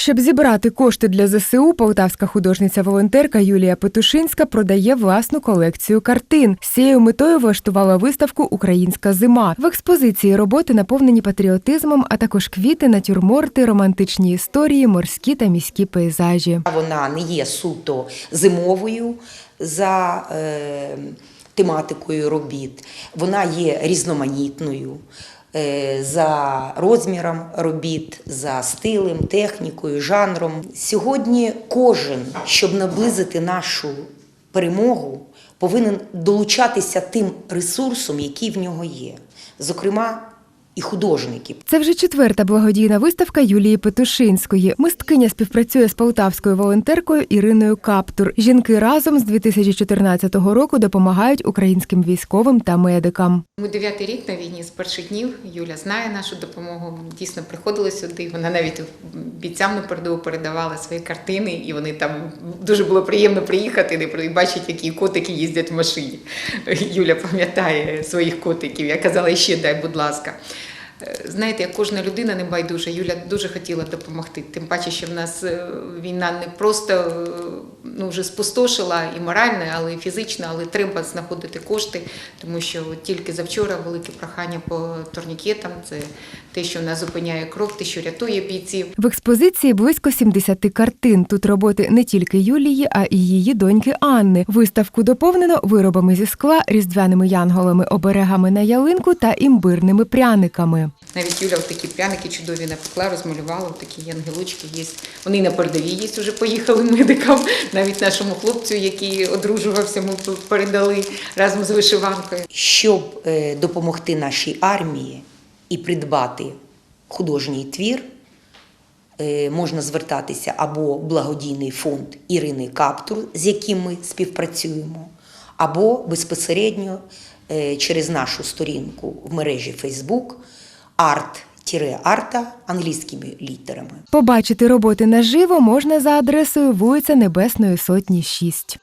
Щоб зібрати кошти для ЗСУ, полтавська художниця-волонтерка Юлія Петушинська продає власну колекцію картин. З цією метою влаштувала виставку Українська зима. В експозиції роботи наповнені патріотизмом, а також квіти, натюрморти, романтичні історії, морські та міські пейзажі. Вона не є суто зимовою за е, тематикою робіт. Вона є різноманітною е, за розміром робіт, за стилем, технікою, жанром. Сьогодні кожен, щоб наблизити нашу перемогу, повинен долучатися тим ресурсом, який в нього є. Зокрема, і художники. Це вже четверта благодійна виставка Юлії Петушинської. Мисткиня співпрацює з полтавською волонтеркою Іриною Каптур. Жінки разом з 2014 року допомагають українським військовим та медикам. Ми дев'ятий рік на війні з перших днів. Юля знає нашу допомогу. Дійсно приходила сюди. Вона навіть бійцям на передову передавала свої картини, і вони там дуже було приємно приїхати і бачити, які котики їздять в машині. Юля пам'ятає своїх котиків. Я казала, ще дай, будь ласка. Знаєте, як кожна людина не байдужа, Юля дуже хотіла допомогти. Тим паче, що в нас е, війна не просто е, ну, вже спустошила і морально, але і фізично, але треба знаходити кошти, тому що тільки завчора велике прохання по турнікетам. Це те, що нас зупиняє кров, те, що рятує бійців. В експозиції близько 70 картин. Тут роботи не тільки Юлії, а й її доньки Анни. Виставку доповнено виробами зі скла, різдвяними янголами, оберегами на ялинку та імбирними пряниками. Навіть Юля такі пряники чудові напекла, розмалювала, такі ангелочки є. Вони на передовій є, вже поїхали медикам. Навіть нашому хлопцю, який одружувався, ми передали разом з вишиванкою. Щоб е, допомогти нашій армії і придбати художній твір, е, можна звертатися або в благодійний фонд Ірини Каптур, з яким ми співпрацюємо, або безпосередньо е, через нашу сторінку в мережі Facebook арт-арта англійськими літерами. Побачити роботи наживо можна за адресою вулиця Небесної Сотні 6.